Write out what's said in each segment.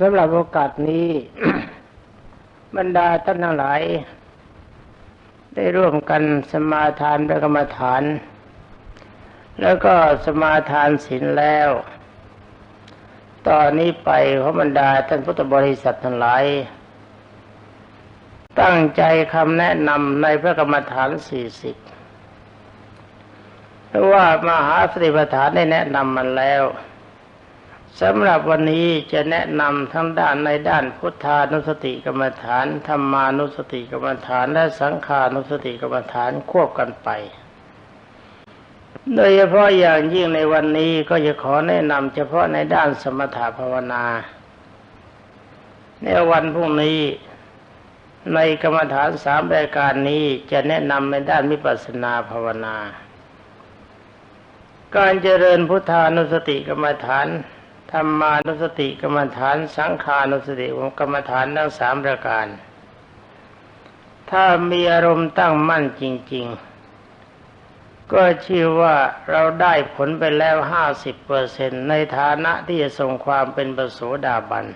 สำหรับโอกาสนี้ บรรดาท่านทั้งหลาย ได้ร่วมกันสมาทานพระกรรมฐาน แล้วก็สมาทานศีลแล้ว ตอนนี้ไปขอบรรดาท่านพุทธบริษัททั้งหลาย ตั้งใจคำแนะนำในพระกรรมฐานสี่สิบเพราะว่ามหาสติปัฏฐานได้แนะนำมันแล้ว สำหรับวันนี้จะแนะนำทั้งด้านในด้านพุทธานุสติกรรมฐานธรรมานุสติกรรมฐาน และสังขานุสติกรรมฐานควบกันไป โดยเฉพาะอย่างยิ่งในวันนี้ก็จะขอแนะนำเฉพาะในด้านสมถภาวนา ในวันพรุ่งนี้ในกรรมฐานสามรายการนี้จะแนะนำในด้านมิปัสสนาภาวนา การเจริญพุทธานุสติกรรมฐาน ธรรมานุสติกรรมฐานสังขานุสติกรรมฐานทั้งสามประการ ถ้ามีอารมณ์ตั้งมั่นจริง ๆ ก็ชื่อว่าเราได้ผลไปแล้วห้าสิบเปอร์เซ็นในฐานะที่จะทรงความเป็นประโสดาบัน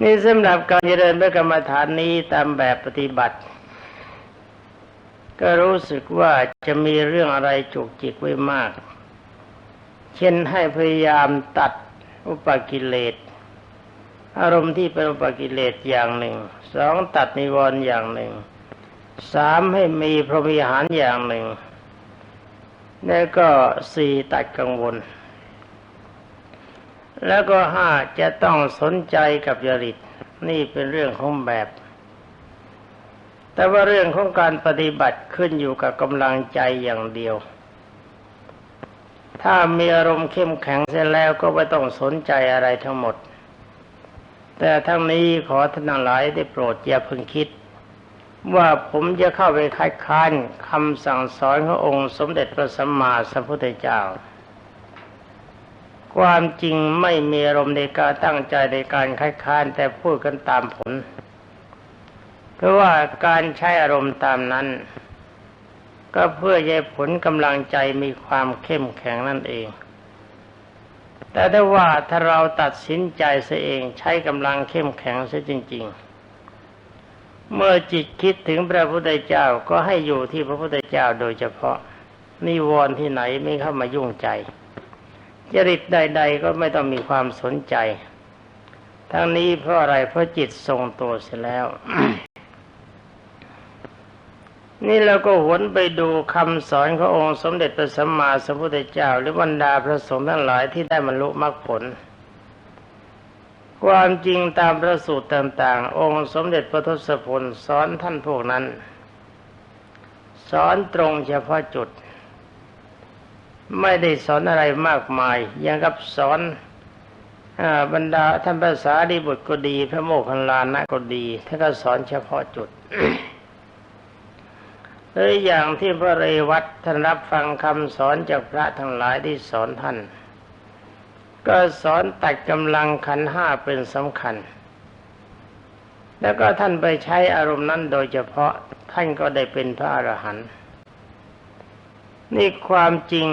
นี่สำหรับการเจริญพระกรรมฐานนี้ตามแบบปฏิบัติ ก็รู้สึกว่าจะมีเรื่องอะไรจุกจิกไว้มาก เช่นให้พยายามตัดอุปกิเลสอารมณ์ที่เป็นอุปกิเลสอย่างหนึ่งสองตัดนิวรณ์อย่างหนึ่งสามให้มีพรหมิหารอย่างหนึ่งแล้วก็สี่ตัดกังวล แล้วก็ห้าจะต้องสนใจกับจริตนี่เป็นเรื่องของแบบ แต่ว่าเรื่องของการปฏิบัติขึ้นอยู่กับกำลังใจอย่างเดียว ถ้ามีอารมณ์เข้มแข็งเสร็จแล้วก็ไม่ต้องสนใจอะไรทั้งหมด แต่ทั้งนี้ขอท่านหลายได้โปรดอย่าพึงคิด ว่าผมจะเข้าไปคัดค้านคำสั่งสอนขององค์สมเด็จพระสัมมาสัมพุทธเจ้า ความจริงไม่มีอารมณ์ในการตั้งใจในการคัดค้านแต่พูดกันตามผล เพราะว่าการใช้อารมณ์ตามนั้น ก็เพื่อให้ผลกำลังใจมีความเข้มแข็งนั่นเอง แต่ถ้าว่าถ้าเราตัดสินใจเสียเองใช้กำลังเข้มแข็งเสียจริง ๆ เมื่อจิตคิดถึงพระพุทธเจ้าก็ให้อยู่ที่พระพุทธเจ้าโดยเฉพาะนิวรณ์ที่ไหนไม่เข้ามายุ่งใจจริตใด ๆ ก็ไม่ต้องมีความสนใจ ทั้งนี้เพราะอะไรเพราะจิตทรงตัวเสียแล้ว นี่เราก็หวนไปดูคำสอนขององค์สมเด็จพระสัมมาสัมพุทธเจ้า หรือบรรดาพระสงฆ์ทั้งหลายที่ได้บรรลุมรรคผล ความจริงตามพระสูตรต่าง ๆ องค์สมเด็จพระทศพลสอนท่านพวกนั้น สอนตรงเฉพาะจุด ไม่ได้สอนอะไรมากมายยังกับสอนบรรดาท่านภาษาดีบุตรก็ดี พระโมคคัลลานะก็ดีท่านก็สอนเฉพาะจุด หรืออย่างที่พระเรวัตท่านรับฟังคำสอนจากพระทั้งหลายที่สอนท่าน ก็สอนตัดกำลังขันห้าเป็นสำคัญ แล้วก็ท่านไปใช้อารมณ์นั้นโดยเฉพาะท่านก็ได้เป็นพระอรหันต์นี่ความจริง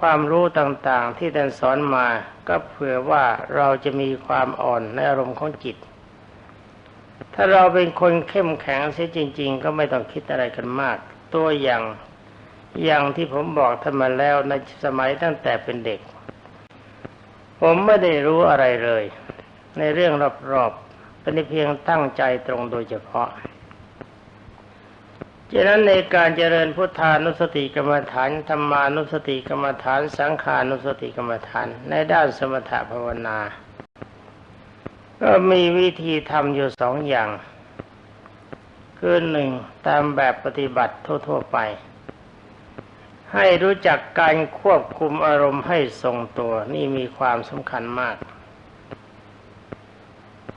ความรู้ต่างๆที่ท่านสอนมาก็เผื่อว่าเราจะมีความอ่อนในอารมณ์ของจิต ถ้าเราเป็นคนเข้มแข็งเสียจริง ๆ ก็ไม่ต้องคิดอะไรกันมาก ตัวอย่างอย่างที่ผมบอกท่านมาแล้วในสมัยตั้งแต่เป็นเด็ก ผมไม่ได้รู้อะไรเลย ในเรื่องรอบๆเป็นเพียงตั้งใจตรงโดยเฉพาะฉะนั้นในการเจริญพุทธานุสติกรรมฐานธรรมานุสติกรรมฐาน สังขานุสติกรรมฐาน ในด้านสมถภาวนา ก็มีวิธีทำอยู่สองอย่าง คือหนึ่งตามแบบปฏิบัติทั่ว ๆ ไป ให้รู้จักการควบคุมอารมณ์ให้ทรงตัวนี่มีความสำคัญมาก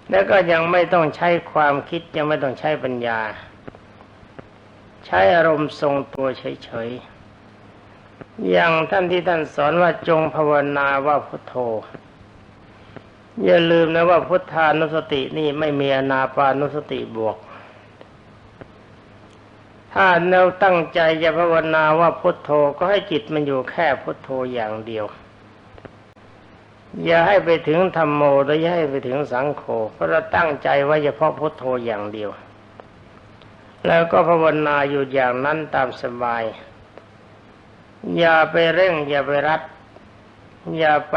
แล้วก็ยังไม่ต้องใช้ความคิดยังไม่ต้องใช้ปัญญา ใช้อารมณ์ทรงตัวเฉยๆอย่างท่านที่ท่านสอนว่าจงภาวนาว่าพุทโธ อย่าลืมนะว่าพุทธานุสตินี่ไม่มีอนาปานุสติบวก ถ้าเราตั้งใจจะภาวนาว่าพุทโธก็ให้จิตมันอยู่แค่พุทโธอย่างเดียว อย่าให้ไปถึงธรรมโมและอย่าให้ไปถึงสังโฆเพราะเราตั้งใจไว้เฉพาะพุทโธอย่างเดียว แล้วก็ภาวนาอยู่อย่างนั้นตามสบาย อย่าไปเร่ง อย่าไปรัด อย่าไป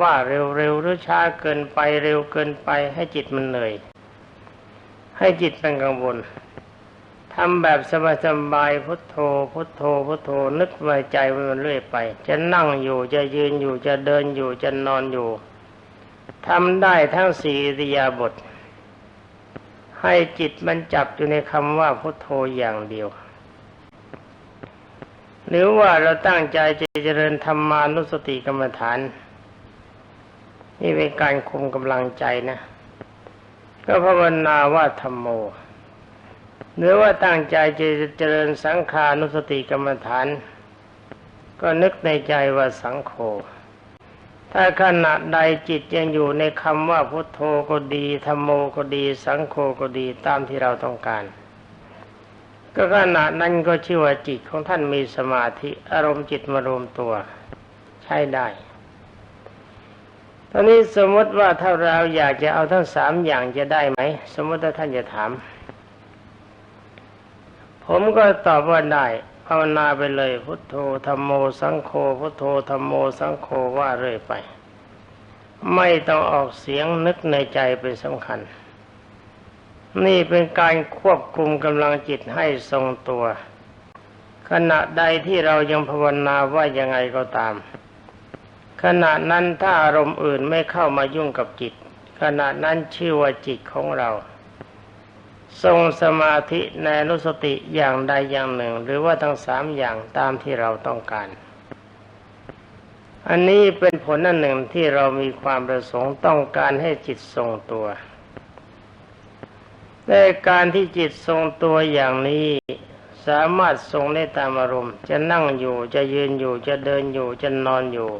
ว่าเร็วๆหรือช้าเกินไปเร็วเกินไปให้จิตมันเหนื่อย ให้จิตเป็นกังวลทำแบบสบายๆพุทโธ พุทโธ พุทโธนึกไว้ใจมันเรื่อยไป จะนั่งอยู่จะยืนอยู่จะเดินอยู่จะนอนอยู่ทำได้ทั้งสี่อิริยาบถให้จิตมันจับอยู่ในคำว่าพุทโธอย่างเดียว หรือว่าเราตั้งใจจะเจริญธรรมานุสติกรรมฐาน นี่เป็นการคุมกำลังใจนะ ก็ภาวนาว่าธรรมโมหรือว่าตั้งใจจะเจริญสังขานุสติกรรมฐาน ก็นึกในใจว่าสังโฆถ้าขณะใดจิตยังอยู่ในคำว่าพุทโธก็ดีธรรมโมก็ดี สังโฆก็ดีตามที่เราต้องการ ก็ขณะนั้นก็ชื่อว่าจิตของท่านมีสมาธิอารมณ์จิตมารวมตัว ใช้ได้ ตอนนี้สมมติว่าถ้าเราอยากจะเอาทั้งสามอย่างจะได้ไหม สมมติถ้าท่านจะถาม ผมก็ตอบว่าได้ภาวนาไปเลย พุทโธธรรมโมสังโฆพุทโธธรรมโมสังโฆว่าเรื่อยไป ไม่ต้องออกเสียงนึกในใจเป็นสำคัญ นี่เป็นการควบคุมกำลังจิตให้ทรงตัว ขณะใดที่เรายังภาวนาว่ายังไงก็ตาม ขณะนั้นถ้าอารมณ์อื่นไม่เข้ามายุ่งกับจิต ขณะนั้นชื่อว่าจิตของเรา ทรงสมาธิในนุสติอย่างใดอย่างหนึ่ง หรือว่าทั้งสามอย่างตามที่เราต้องการ อันนี้เป็นผลอันหนึ่งที่เรามีความประสงค์ต้องการให้จิตทรงตัวในการที่จิตทรงตัวอย่างนี้สามารถทรงได้ตามอารมณ์ จะนั่งอยู่จะยืนอยู่จะเดินอยู่จะนอนอยู่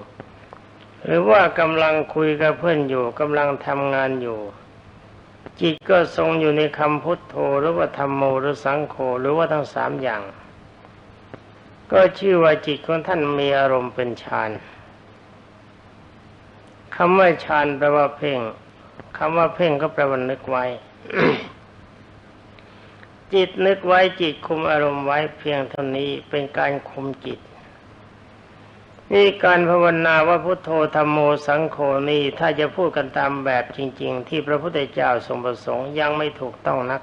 หรือว่ากำลังคุยกับเพื่อนอยู่กำลังทำงานอยู่ จิตก็ทรงอยู่ในคำพุทโธหรือว่าธรรมโมหรือสังโฆหรือว่าทั้งสามอย่าง ก็ชื่อว่าจิตของท่านมีอารมณ์เป็นฌานคำว่าฌานแปลว่าเพ่งคำว่าเพ่งก็แปลว่านึกไว้ จิตนึกไว้จิตคุมอารมณ์ไว้เพียงเท่านี้เป็นการคุมจิต นี่การภาวนาว่าพุทโธธรรมโมสังโฆนี่ถ้าจะพูดกันตามแบบจริง ๆ ที่พระพุทธเจ้าทรงประสงค์ยังไม่ถูกต้องนัก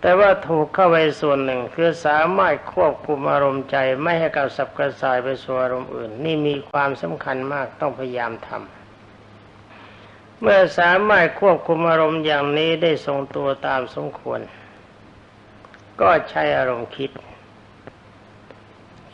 แต่ว่าถูกเข้าไปส่วนหนึ่งคือสามารถควบคุมอารมณ์ใจไม่ให้กระสับกระส่ายไปสู่อารมณ์อื่น นี่มีความสำคัญมากต้องพยายามทำเมื่อสามารถควบคุมอารมณ์อย่างนี้ได้ทรงตัวตามสมควร ก็ใช้อารมณ์คิด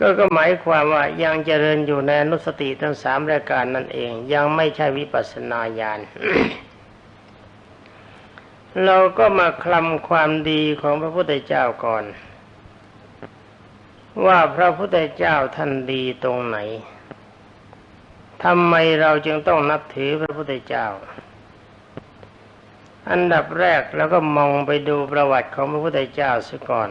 ก็ก็หมายความว่ายังเจริญอยู่ในอนุสติทั้งสามรายการนั่นเอง ยังไม่ใช่วิปัสสนาญาณเราก็มาคลำความดีของพระพุทธเจ้าก่อน ว่าพระพุทธเจ้าท่านดีตรงไหนทำไมเราจึงต้องนับถือพระพุทธเจ้า อันดับแรกแล้วก็มองไปดูประวัติของพระพุทธเจ้าซะก่อน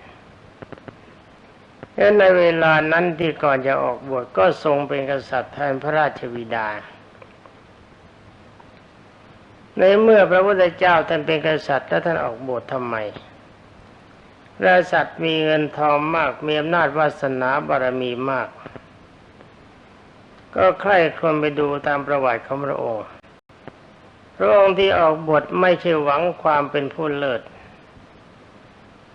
และในเวลานั้นที่ก่อนจะออกบวชก็ทรงเป็นกษัตริย์แทนพระราชวิดา ในเมื่อพระพุทธเจ้าท่านเป็นกษัตริย์แล้วท่านออกบวชทำไมกษัตริย์มีเงินทองมากมีอำนาจวาสนาบารมีมาก ก็ใคร่ครวญไปดูตามประวัติของพระองค์ระองค์ที่ออกบทไม่ใช่หวังความเป็นผู้เลิศ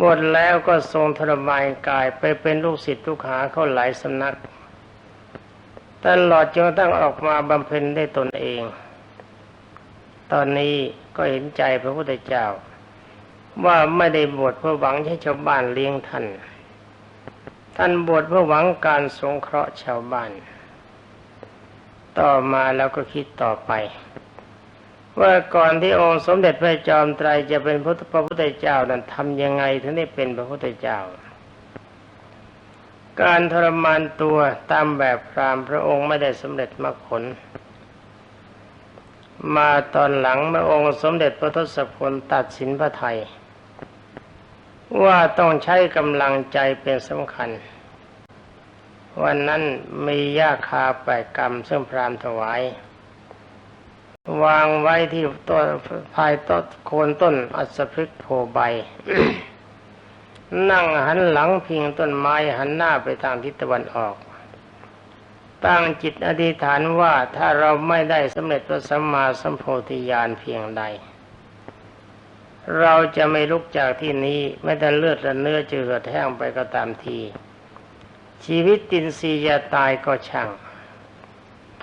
บวชแล้วก็ทรงทรมานกายไปเป็นลูกศิษย์ลูกหาเข้าหลายสำนัก ตลอดจนตั้งออกมาบำเพ็ญได้ตนเอง ตอนนี้ก็เห็นใจพระพุทธเจ้า ว่าไม่ได้บวชเพื่อหวังให้ชาวบ้านเลี้ยงท่าน ท่านบวชเพื่อหวังการสงเคราะห์ชาวบ้าน ต่อมาแล้วก็คิดต่อไป ว่าก่อนที่องค์สมเด็จพระจอมไตรจะเป็นพระพุทธเจ้านั้นทำยังไงถึงได้เป็นพระพุทธเจ้า การทรมานตัวตามแบบพรามพระองค์ไม่ได้สำเร็จมรรคผล มาตอนหลังเมื่อองค์สมเด็จพระทศพลตัดสินพระไทย ว่าต้องใช้กำลังใจเป็นสำคัญ วันนั้นมียาคาแปดกรรมซึ่งพรามถวาย วางไว้ที่ต้นภายต้นโคนต้นอัศพฤกษ์โพใบ นั่งหันหลังพิงต้นไม้หันหน้าไปทางทิศตะวันออก ตั้งจิตอธิษฐานว่าถ้าเราไม่ได้สำเร็จพระสัมมาสัมโพธิญาณเพียงใด เราจะไม่ลุกจากที่นี้ไม่แต่เลือดและเนื้อจะเหือดแห้งไปก็ตามที ชีวิตตินซีจะตายก็ช่าง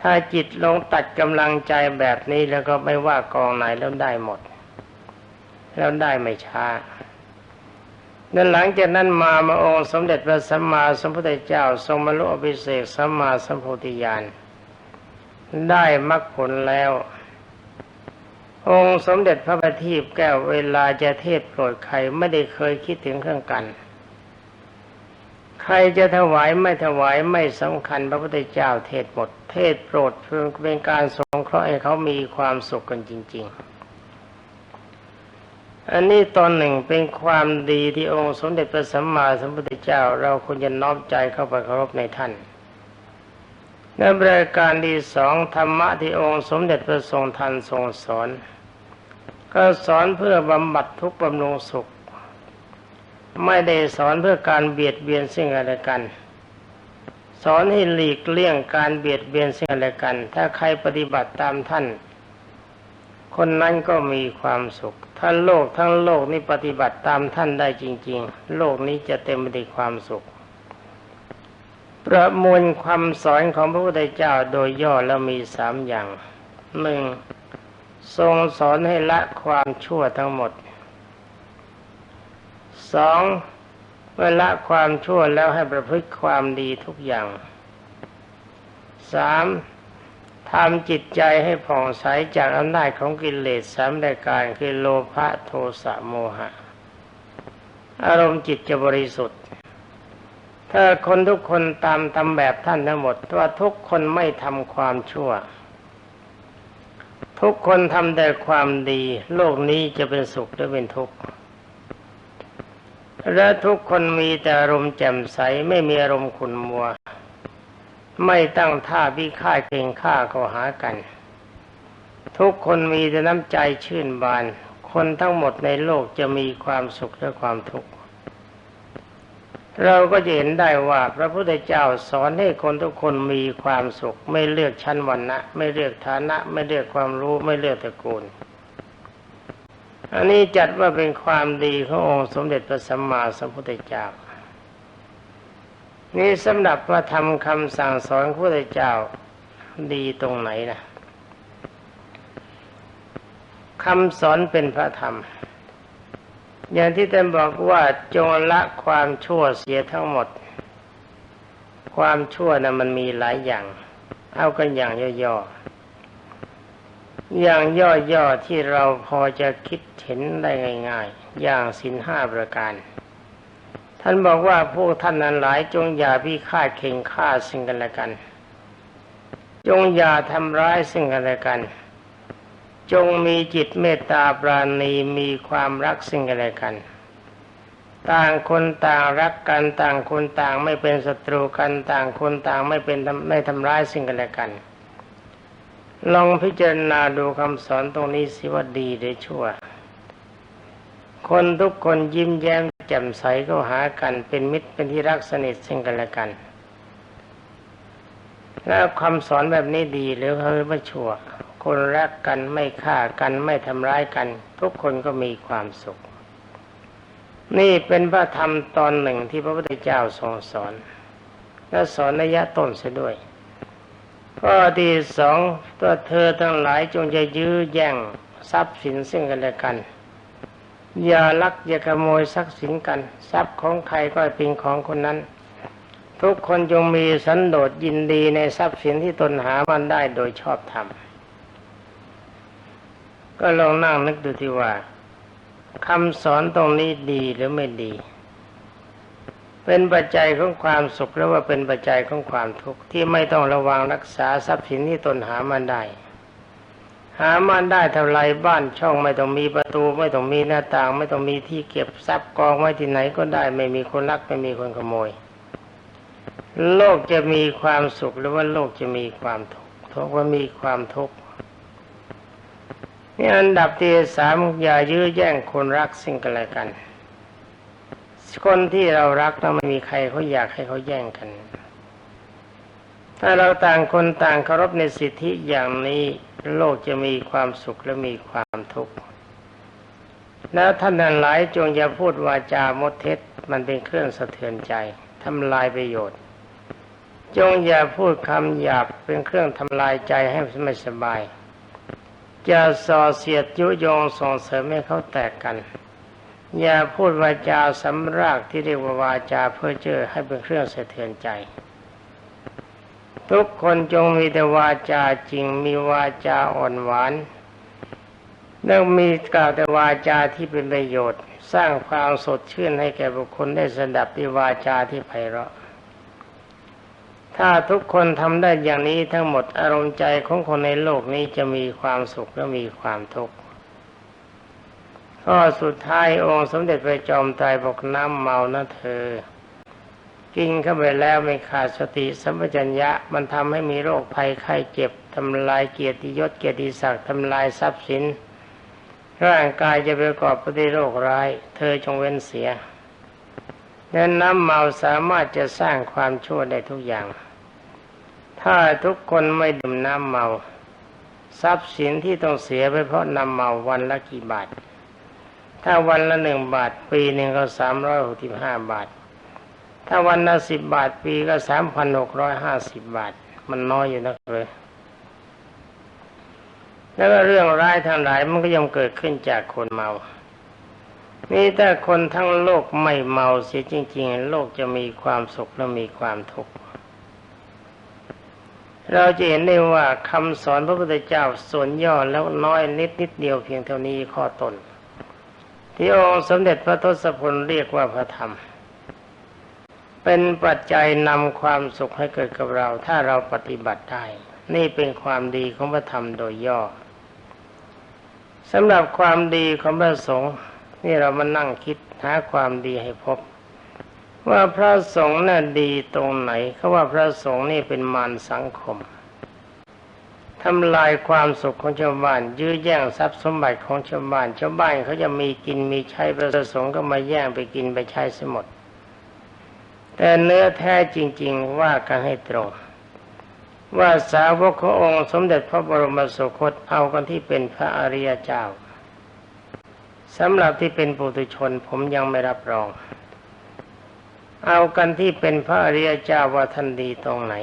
ถ้าจิตลงตัดกำลังใจแบบนี้แล้วก็ไม่ว่ากองไหนแล้วได้หมด แล้วได้ไม่ช้านั้นหลังจากนั้นมามาองค์สมเด็จพระสัมมาสัมพุทธเจ้า ทรงมรรลุอภิเศกสัมมาสัมโพธิญาณได้มรรคผลแล้ว องค์สมเด็จพระบัณฑิตแก้วเวลาจะเทศโปรดใครไม่ได้เคยคิดถึงเครื่องกัน รจะถวายไม่ถวายไม่สำคัญพระพุทธเจ้าเทศหมด เทศโปรดเพื่อเป็นการสงเคราะห์ให้เขามีความสุขกันจริง ๆ อันนี้ตอนหนึ่งเป็นความดีที่องค์สมเด็จพระสัมมาสัมพุทธเจ้า เราควรจะน้อมใจเข้าไปเคารพในท่านในบริการที่สองธรรมะที่องค์สมเด็จพระทรงทันทรงสอน ก็สอนเพื่อบำบัดทุกข์บำรุงสุข ไม่ได้สอนเพื่อการเบียดเบียนซึ่งกันและกัน สอนให้หลีกเลี่ยงการเบียดเบียนซึ่งกันและกัน ถ้าใครปฏิบัติตามท่าน คนนั้นก็มีความสุข ถ้าโลกทั้งโลกนี้ปฏิบัติตามท่านได้จริง ๆ โลกนี้จะเต็มไปด้วยความสุข ประมวลความสอนของพระพุทธเจ้าโดยย่อแล้วมีสามอย่างหนึ่งทรงสอนให้ละความชั่วทั้งหมด สองเมื่อละความชั่วแล้วให้ประพฤติความดีทุกอย่างสามทำจิตใจให้ผ่องใสจากอำนาจของกิเลสสามรายการคือโลภะโทสะโมหะ อารมณ์จิตจะบริสุทธิ์ ถ้าคนทุกคนตามทำแบบท่านทั้งหมดว่าทุกคนไม่ทำความชั่ว ทุกคนทำแต่ความดี โลกนี้จะเป็นสุขหรือเป็นทุกข์ และทุกคนมีแต่อารมณ์แจ่มใสไม่มีอารมณ์ขุ่นมัว ไม่ตั้งท่าพิฆาตเก่งฆ่าก็หากัน ทุกคนมีแต่น้ำใจชื่นบาน คนทั้งหมดในโลกจะมีความสุขและความทุกข์ เราก็จะเห็นได้ว่าพระพุทธเจ้าสอนให้คนทุกคนมีความสุข ไม่เลือกชั้นวรรณะ ไม่เลือกฐานะ ไม่เลือกความรู้ไม่เลือกตระกูล อันนี้จัดว่าเป็นความดีขององค์สมเด็จพระสัมมาสัมพุทธเจ้า นี่สำหรับพระธรรมคำสั่งสอนพระพุทธเจ้าดีตรงไหนนะคำสอนเป็นพระธรรม อย่างที่ท่านบอกว่าจงละความชั่วเสียทั้งหมด ความชั่วนะ่ะมันมีหลายอย่าง เอากันอย่างย่อๆ อย่างย่อๆที่เราพอจะคิดเห็นได้ง่ายๆ อย่างสินห้าประการ ท่านบอกว่าพวกท่านนั้นหลายจงอย่าพิฆาตเข่งฆ่าซึ่งกันและกัน จงอย่าทำร้ายซึ่งกันและกัน จงมีจิตเมตตาปราณีมีความรักซึ่งกันและกัน ต่างคนต่างรักกันต่างคนต่างไม่เป็นศัตรูกันต่างคนต่างไม่เป็นไม่ทำร้ายซึ่งกันและกัน ลองพิจารณาดูคำสอนตรงนี้สิว่าดีหรือชั่ว คนทุกคนยิ้มแย้มแจ่มใสเข้าหากันเป็นมิตรเป็นที่รักสนิทซึ่งกันและกัน แล้วคำสอนแบบนี้ดีหรือเขาไม่ชั่ว คนรักกันไม่ฆ่ากันไม่ทำร้ายกัน ทุกคนก็มีความสุข นี่เป็นพระธรรมตอนหนึ่งที่พระพุทธเจ้าทรงสอน และสอนระยะต้นเสียด้วย ข้อที่สองตัวเธอทั้งหลายจงจะยื้อแย่งทรัพย์สินซึ่งกันและกัน อย่าลักอย่าขโมยทรัพย์สินกัน ทรัพย์ของใครก็เป็นของคนนั้น ทุกคนจงมีสันโดษยินดีในทรัพย์สินที่ตนหามันได้โดยชอบธรรมก็ลองนั่งนึกดูที่ว่าคำสอนตรงนี้ดีหรือไม่ดี เป็นปัจจัยของความสุขหรือว่าเป็นปัจจัยของความทุกข์ที่ไม่ต้องระวังรักษาทรัพย์สินที่ตนหามันได้ หามันได้เท่าไรบ้านช่องไม่ต้องมีประตู ไม่ต้องมีหน้าต่าง ไม่ต้องมีที่เก็บทรัพย์กองไว้ที่ไหนก็ได้ ไม่มีคนรักไม่มีคนขโมย โลกจะมีความสุขหรือว่าโลกจะมีความทุกข์ทุกว่ามีความทุกข์นี่อันดับที่สามอย่ายื้อแย่งคนรักสิ่งกันและกัน คนที่เรารักแล้วไม่มีใครเขาอยากให้เขาแย่งกัน ถ้าเราต่างคนต่างเคารพในสิทธิอย่างนี้โลกจะมีความสุขและมีความทุกข์แล้วท่านนั้นหลายจงอย่าพูดวาจามดเท็จมันเป็นเครื่องสะเทือนใจทำลายประโยชน์ จงอย่าพูดคำหยาบเป็นเครื่องทำลายใจให้ไม่สบายจะส่อเสียดยุยงส่งเสริมให้เขาแตกกัน อย่าพูดวาจาสำรากที่เรียกว่าวาจาเพื่อเจอให้เป็นเครื่องสะเทือนใจ ทุกคนจงมีแต่วาจาจริงมีวาจาอ่อนหวานต้องมีกล่าวแต่วาจาที่เป็นประโยชน์ สร้างความสดชื่นให้แก่บุคคลได้สดับด้วยวาจาที่ไพเราะ ถ้าทุกคนทำได้อย่างนี้ทั้งหมดอารมณ์ใจของคนในโลกนี้จะมีความสุขและมีความทุกข์ ข้อสุดท้ายองค์สมเด็จพระจอมไตรบอกน้ำเมานะเธอ กินเข้าไปแล้วไม่ขาดสติสัมปชัญญะมันทำให้มีโรคภัยไข้เจ็บทำลายเกียรติยศเกียรติศักดิ์ทำลายทรัพย์สิน ร่างกายจะประกอบไปด้วยโรคร้าย เธอจงเว้นเสียดังน้ำเมาสามารถจะสร้างความชั่วได้ทุกอย่าง ถ้าทุกคนไม่ดื่มน้ำเมา ทรัพย์สินที่ต้องเสียไปเพราะน้ำเมาวันละกี่บาท ถ้าวันละหนึ่งบาท ปีหนึ่งก็สามร้อยหกสิบห้าบาท ถ้าวันละสิบบาทปีก็สามพันหกร้อยห้าสิบบาท มันน้อยอยู่นักเลย แล้วก็เรื่องร้ายทั้งหลายมันก็ย่อมเกิดขึ้นจากคนเมา นี่ถ้าคนทั้งโลกไม่เมาเสียจริง ๆ โลกจะมีความสุขและมีความทุกข์เราจะเห็นได้ว่าคำสอนพระพุทธเจ้าส่วนย่อแล้วน้อยนิดนิดเดียวเพียงเท่านี้ข้อตน ที่องค์สมเด็จพระทศพลเรียกว่าพระธรรม เป็นปัจจัยนำความสุขให้เกิดกับเรา ถ้าเราปฏิบัติได้ นี่เป็นความดีของพระธรรมโดยย่อสำหรับความดีของพระสงฆ์นี่เรามานั่งคิดหาความดีให้พบ ว่าพระสงฆ์น่ะดีตรงไหนเขาว่าพระสงฆ์นี่เป็นมารสังคม ทำลายความสุขของชาวบ้าน ยื้อแย่งทรัพย์สมบัติของชาวบ้าน ชาวบ้านเขาจะมีกินมีใช้พระสงฆ์ก็มาแย่งไปกินไปใช้สมด แต่เนื้อแท้จริง ๆ ว่ากันให้ตรง ว่าสาวกขององค์สมเด็จพระบรมสุคตเอากันที่เป็นพระอริยเจ้าสำหรับที่เป็นปุถุชนผมยังไม่รับรอง เอากันที่เป็นพระอริยเจ้าว่าท่านดีตรงไหน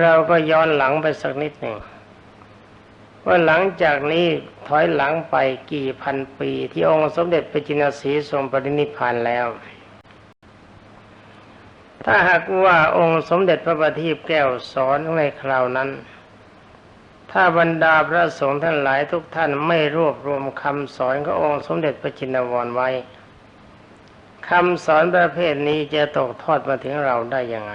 เราก็ย้อนหลังไปสักนิดหนึ่งว่าหลังจากนี้ถอยหลังไปกี่พันปี ที่องค์สมเด็จพระจินสีทรงปรินิพานแล้ว ถ้าหากว่าองค์สมเด็จพระบัณฑิตแก้วสอนในคราวนั้น ถ้าบรรดาพระสงฆ์ท่านหลายทุกท่านไม่รวบรวมคำสอนขององค์สมเด็จพระจินวรไว้คำสอนประเภทนี้จะตกทอดมาถึงเราได้ยังไง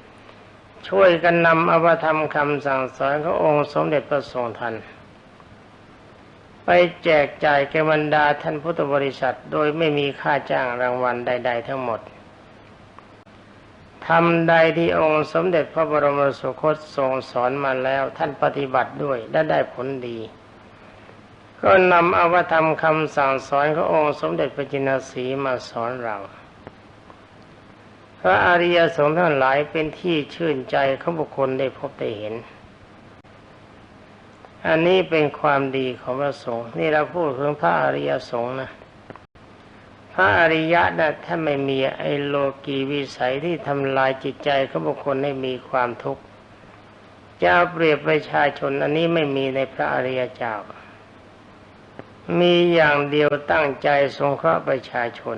ช่วยกันนำอวธรรมคำสั่งสอนขององค์สมเด็จพระทรงทัน ไปแจกจ่ายแก่บรรดาท่านพุทธบริษัทโดยไม่มีค่าจ้างรางวัลใด ๆ ทั้งหมดทำใดที่องค์สมเด็จพระบรมสุคตทรงสอนมาแล้วท่านปฏิบัติด้วยและได้ผลดี ก็นำอวธรรมคำสั่งสอนขององค์สมเด็จพระจินสีมาสอนเรา พระอริยสงฆ์ทั้งหลายเป็นที่ชื่นใจของบุคคลได้พบได้เห็น อันนี้เป็นความดีของพระสงฆ์นี่เราพูดถึงพระอริยสงฆ์นะ พระอริยะนะถ้าไม่มีไอโลกีวิสัยที่ทำลายจิตใจของบุคคลให้มีความทุกข์จะเปรียบประชาชนอันนี้ไม่มีในพระอริยเจ้า มีอย่างเดียวตั้งใจสงเคราะห์ประชาชน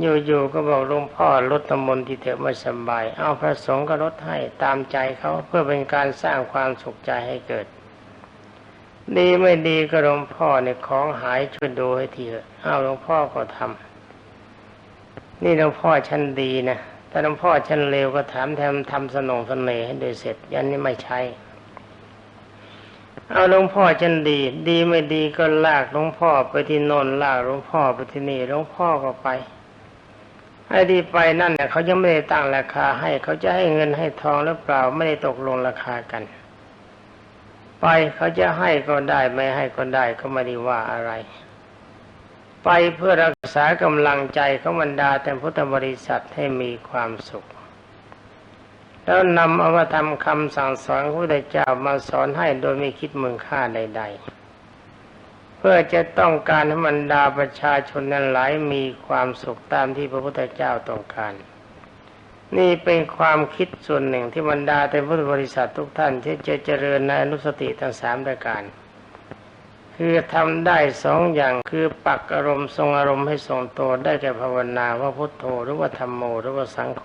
อยู่ๆก็บอกหลวงพ่อลดตมนที่เถอะไม่สบาย เอาพระสงฆ์ก็ลดให้ตามใจเขาเพื่อเป็นการสร้างความสุขใจให้เกิด ดีไม่ดีก็หลวงพ่อเนี่ยของหายช่วยดูให้ทีเถอะเอาหลวงพ่อก็ทำนี่หลวงพ่อชั้นดีนะถ้าหลวงพ่อชั้นเลวก็ถามแทมทำสนองสนเนให้โดยเสร็จยันนี้ไม่ใช่เอาหลวงพ่อชั้นดี ดีไม่ดีก็ลากหลวงพ่อไปที่โนนลากหลวงพ่อไปที่นี่หลวงพ่อก็ไป ไอ้ที่ไปนั่นเนี่ยเขายังไม่ได้ตั้งราคาให้ เขาจะให้เงินให้ทองหรือเปล่าไม่ได้ตกลงราคากัน ไปเขาจะให้ก็ได้ไม่ให้ก็ได้เขาไม่ได้ว่าอะไร ไปเพื่อรักษากำลังใจของบรรดาแต่พุทธบริษัทให้มีความสุข แล้วนำอามาทำคำสั่งสอนพระพุทธเจ้ามาสอนให้โดยไม่คิดมึงค่าใด ๆ พื่อจะต้องการให้บรรดาประชาชนนั้นหลายมีความสุขตามที่พระพุทธเจ้าต้องการ นี่เป็นความคิดส่วนหนึ่งที่บรรดาแต่พุทธบริษัททุกท่านที่จะเจริญในอนุสติทั้งสามรายการ คือทำได้สองอย่างคือปักอารมณ์ทรงอารมณ์ให้ทรงตัวได้แก่ภาวนาว่าพุทโธหรือว่าธรรมโมหรือว่าสังโฆ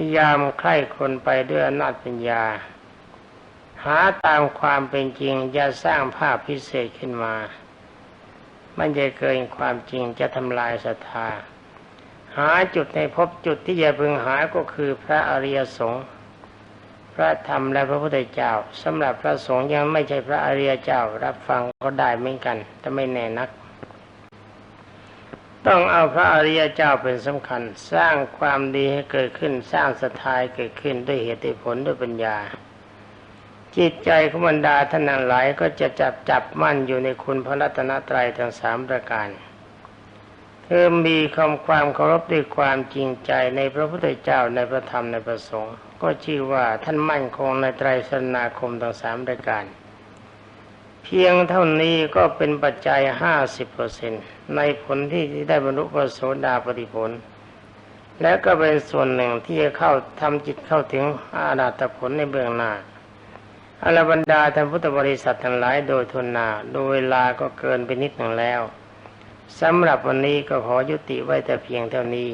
ยายามใคร่คนไปด้วยอำนาจปัญญา หาตามความเป็นจริงอย่าสร้างภาพพิเศษขึ้นมา มันจะเกินความจริงจะทำลายศรัทธา หาจุดในพบจุดที่จะพึงหาก็คือพระอริยสงฆ์พระธรรมและพระพุทธเจ้าสำหรับพระสงฆ์ยังไม่ใช่พระอริยเจ้ารับฟังก็ได้เหมือนกันแต่ไม่แน่นัก ต้องเอาพระอริยเจ้าเป็นสำคัญ สร้างความดีให้เกิดขึ้น สร้างสถายเกิดขึ้นด้วยเหตุผลด้วยปัญญา จิตใจของบรรดาท่านนั้นหลายก็จะจับจับมั่นอยู่ในคุณพระรัตนตรัยทั้งสามประการคือมีคำความเคารพด้วยความจริงใจในพระพุทธเจ้าในพระธรรมในพระสงฆ์ก็ชื่อว่าท่านมั่นคงในไตรสนาคมทั้งสามปรายการ พียงเท่านี้ก็เป็นปัจจัยห้าสิบเปอร์เซ็นตในผลที่ได้บรรลุพระโสดาปฏิผล และก็เป็นส่วนหนึ่งที่จะเข้าทำจิตเข้าถึงอาณาตผลในเบื้องหน้าอรบรรดาท่านพุทธบริษัททั้งหลายโดยทุนนาโดยเวลาก็เกินไปนิดหนึ่งแล้วสำหรับวันนี้ก็ขอยุติไว้แต่เพียงเท่านี้